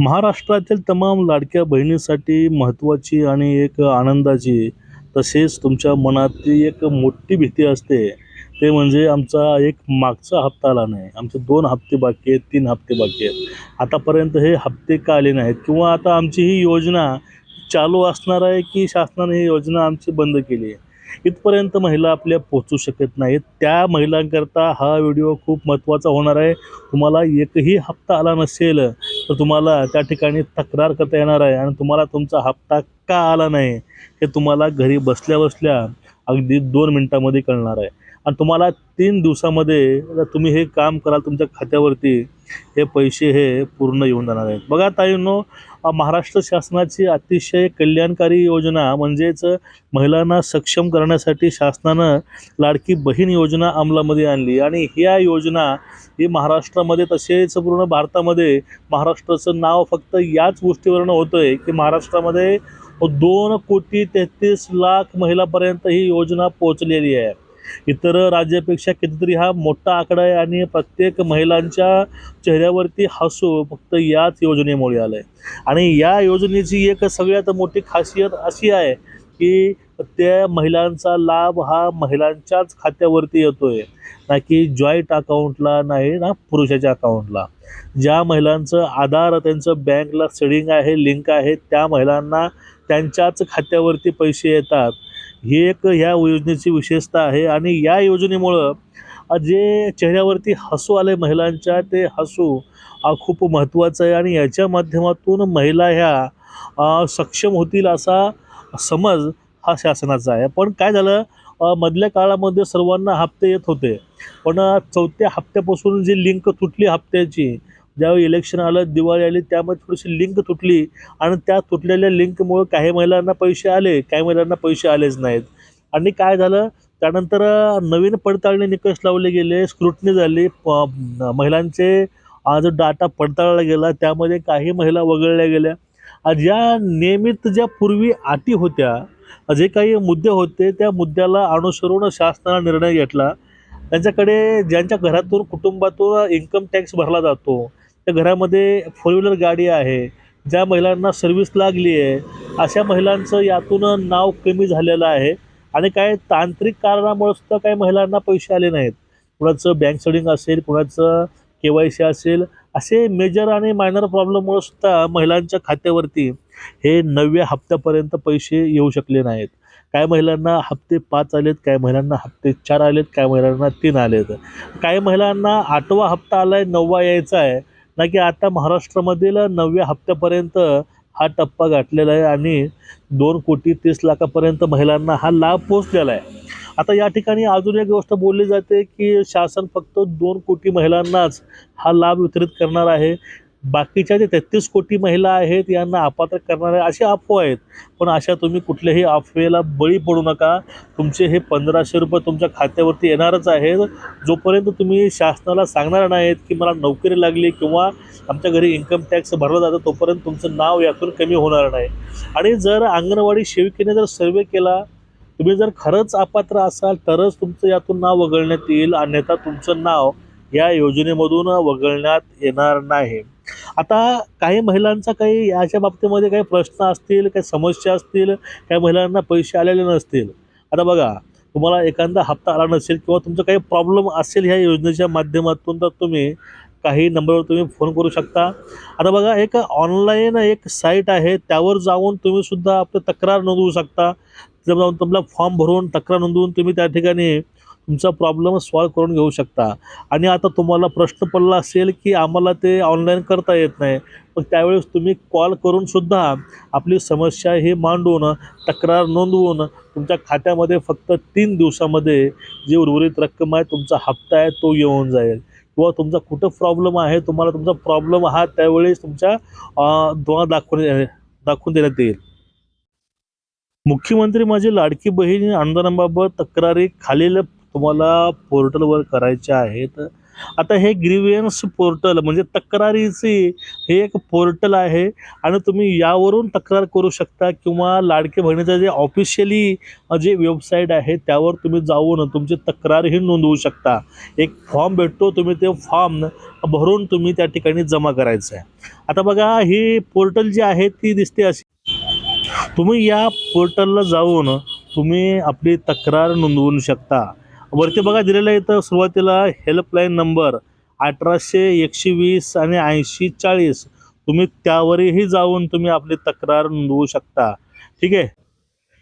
महाराष्ट्रातील तमाम लाडक्या बहिणीसाठी महत्त्वाची आणि एक आनंदाची तसेच तुमच्या मनातली एक मोठी भीती असते. ते म्हणजे आमचा एक मागचा हप्ता आला नाही. आमचे दोन हप्ते बाकी आहेत तीन हप्ते बाकी आहेत. आतापर्यंत हे हप्ते का आले नाहीत? किंवा आता आमची ही योजना चालू असणार आहे की शासनाने ही योजना आमची बंद केली आहे? इथपर्यंत महिला आपल्या पोचू शकत नाहीत. त्या महिलांकरता हा व्हिडिओ खूप महत्त्वाचा होणार आहे. तुम्हाला एकही हप्ता आला नसेल तर तुम्हाला त्या ठिकाणी तक्रार करता येणार आहे आणि तुम्हाला तुमचा हप्ता का आला नाही हे तुम्हाला घरी बसल्या बसल्या अगदी दोन मिनटामध्ये कळणार आहे. आणि तुम्हाला तीन दिवसामध्ये जर तुम्ही हे काम कराल तुमच्या खात्यावरती हे पैसे हे पूर्ण येऊन जाणार आहेत. बघा ताईंनो महाराष्ट्र शासनाची अतिशय कल्याणकारी योजना म्हणजेच महिलांना सक्षम करण्यासाठी शासनानं लाडकी बहीण योजना अंमलामध्ये आणली. आणि ह्या योजना ही महाराष्ट्रामध्ये तसेच पूर्ण भारतामध्ये महाराष्ट्राचं नाव फक्त याच गोष्टीवरनं होतं आहे की महाराष्ट्रामध्ये दोन कोटी तेहतीस लाख महिलापर्यंत ही योजना पोहोचलेली आहे. इतर राज्यापेक्षा कितीतरी हा मोठा आकडा आहे आणि प्रत्येक महिलांच्या चेहऱ्यावरती हसू फक्त याच योजनेमुळे आलं आहे आणि या योजनेची एक सगळ्यात मोठी खासियत अशी आहे की त्या महिलांचा लाभ हा महिलांच्याच खात्यावरती येतोय ना की जॉईंट अकाउंटला नाही ना पुरुषाच्या अकाउंटला. ज्या महिलांचं आधार त्यांचं बँकला सेडिंग आहे लिंक आहे त्या महिलांना त्यांच्याच खात्यावरती पैसे येतात. ही एक ह्या योजनेची विशेषता आहे आणि या योजनेमुळं जे चेहऱ्यावरती हसू आले महिलांच्या ते हसू खूप महत्त्वाचं आहे आणि याच्या माध्यमातून महिला ह्या सक्षम होतील असा समज हा शासनाचा आहे. पण काय झालं मधल्या काळामध्ये सर्वांना हप्ते येत होते. पण चौथ्या हप्त्यापासून जी लिंक तुटली हप्त्याची ज्यावेळी इलेक्शन आलं दिवाळी आली त्यामध्ये थोडीशी लिंक तुटली आणि त्या तुटलेल्या लिंकमुळं काही महिलांना पैसे आले काही महिलांना पैसे आलेच नाहीत. आणि काय झालं? त्यानंतर नवीन पडताळणी निकष लावले गेले स्क्रुटनी झाली प- महिलांचे जो डाटा पडताळला गेला त्यामध्ये काही महिला वगळल्या गेल्या. ज्या नियमित ज्या पूर्वी अटी होत्या जे काही मुद्दे होते त्या मुद्द्याला अनुसरून शासनाने निर्णय घेतला. त्यांच्याकडे ज्यांच्या घरातून कुटुंबातून इन्कम टॅक्स भरला जातो त्या घरामध्ये फोर व्हीलर गाडी आहे ज्या महिलांना सर्व्हिस लागली आहे अशा महिलांचं यातून नाव कमी झालेलं आहे. आणि काय तांत्रिक कारणामुळे सुद्धा काही महिलांना पैसे आले नाहीत. कुणाचं बँक सेडिंग असेल कुणाचं के वाय सी असेल असे मेजर आणि मायनर प्रॉब्लेममुळे सुद्धा महिलांच्या खात्यावरती हे नवव्या हप्त्यापर्यंत पैसे येऊ शकले नाहीत. काही महिलांना हप्ते पाच आलेत काही महिलांना हप्ते चार आलेत काही महिलांना तीन आलेत. काही महिलांना आठवा हप्ता आला आहे नववा यायचा आहे. ना की आता महाराष्ट्रामधील नवव्या हप्त्यापर्यंत हा टप्पा गाठलेला आहे आणि दोन कोटी तीस लाखापर्यंत महिलांना हा लाभ पोचलेला आहे. आता या ठिकाणी अजून एक गोष्ट बोलली जाते की शासन फक्त दोन कोटी महिलांनाच हा लाभ वितरित करणार आहे. बाकीच्या जे तेहतीस कोटी महिला आहेत यांना अपात्र करणार असे अफवा आहेत. पण अशा तुम्ही कुठल्याही अफवेला बळी पडू नका. तुमचे हे पंधराशे रुपये तुमच्या खात्यावरती येणारच आहेत. जोपर्यंत तुम्ही शासनाला सांगणार नाहीत की मला नोकरी लागली किंवा आमच्या घरी इन्कम टॅक्स भरला जातं तोपर्यंत तुमचं नाव यातून कमी होणार नाही. आणि जर अंगणवाडी सेविकेने जर सर्वे केला तुम्ही जर खरंच अपात्र असाल तरच तुमचं यातून नाव वगळण्यात येईल अन्यथा तुमचं नाव या योजनेमधून वगळण्यात येणार नाही. आता काही महिलांचा काही याच्या बाबतीमध्ये काही प्रश्न असतील काही समस्या असतील काही महिलांना पैसे आलेले नसतील. आता बघा तुम्हाला एखादा हप्ता आला नसेल किंवा तुमचा काही प्रॉब्लेम असेल ह्या योजनेच्या माध्यमातून तर तुम्ही काही नंबरवर तुम्ही फोन करू शकता. आता बघा एक ऑनलाईन एक साईट आहे त्यावर जाऊन तुम्ही सुद्धा आपलं तक्रार नोंदवू शकता. जाऊन तुम्हाला फॉर्म भरून तक्रार नोंदवून तुम्ही त्या ठिकाणी तुमचा प्रॉब्लेम सॉल्व करून घेऊ शकता. आणि आता तुम्हाला प्रश्न पडला असेल की आम्हाला ते ऑनलाईन करता येत नाही. मग त्यावेळेस तुम्ही कॉल करूनसुद्धा आपली समस्या ही मांडून तक्रार नोंदवून तुमच्या खात्यामध्ये फक्त तीन दिवसामध्ये जी उर्वरित रक्कम आहे तुमचा हप्ता आहे तो येऊन जाईल. किंवा तुमचा कुठं प्रॉब्लेम आहे तुम्हाला तुमचा प्रॉब्लेम हा त्यावेळेस तुमच्या अं, दाखवून दाखवून देण्यात येईल. मुख्यमंत्री माझी लाडकी बहीण अनुदानाबाबत तक्रारी खालील तुम्हाला पोर्टलवर करायच्या आहेत. आता हे ग्रीवियन्स पोर्टल म्हणजे तक्रारीची हे एक पोर्टल आहे आणि तुम्ही यावरून तक्रार करू शकता किंवा लाडके बहिणीचं जे ऑफिशियली जे वेबसाईट आहे त्यावर तुम्ही जाऊन तुमची तक्रारही नोंदवू शकता. एक फॉर्म भेटतो तुम्ही ते फॉर्म भरून तुम्ही त्या ठिकाणी जमा करायचं आहे. आता बघा ही पोर्टल जी आहे ती दिसते अशी. तुम्ही या पोर्टलला जाऊन तुम्ही आपली तक्रार नोंदवू शकता. वरती बघा दिलेलं आहे इथं सुरुवातीला हेल्पलाईन नंबर अठराशे एकशे वीस आणि ऐंशी चाळीस. तुम्ही त्यावरही जाऊन तुम्ही आपली तक्रार नोंदवू शकता. ठीक आहे?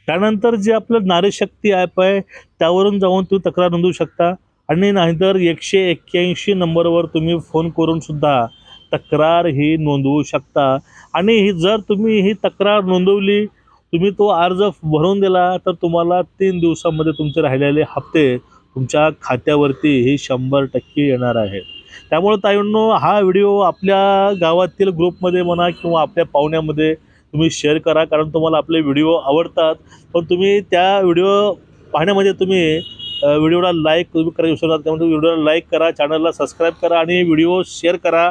त्यानंतर जे आपलं नारीशक्ती ॲप आहे त्यावरून जाऊन तुम्ही तक्रार नोंदवू शकता. आणि नाहीतर एकशे एक्क्याऐंशी नंबरवर तुम्ही फोन करून सुद्धा तक्रार ही नोंदवू शकता. आणि ही जर तुम्ही ही तक्रार नोंदवली तुम्ही तो अर्ज भरून दिला तर तुम्हाला तीन दिवसामध्ये तुमचे राहिलेले हप्ते तुमच्या खात्यावरती ही शंभर टक्के येणार आहे. त्यामुळे ताईंनो हा व्हिडिओ आपल्या गावातील ग्रुपमध्ये म्हणा किंवा आपल्या पाहुण्यामध्ये तुम्ही शेअर करा कारण तुम्हाला आपले व्हिडिओ आवडतात. पण तुम्ही त्या व्हिडिओ पाहण्यामध्ये तुम्ही व्हिडिओला लाईक तुम्ही करायला विसरणार त्यामुळे व्हिडिओला लाईक करा चॅनलला सबस्क्राईब करा आणि व्हिडिओ शेअर करा.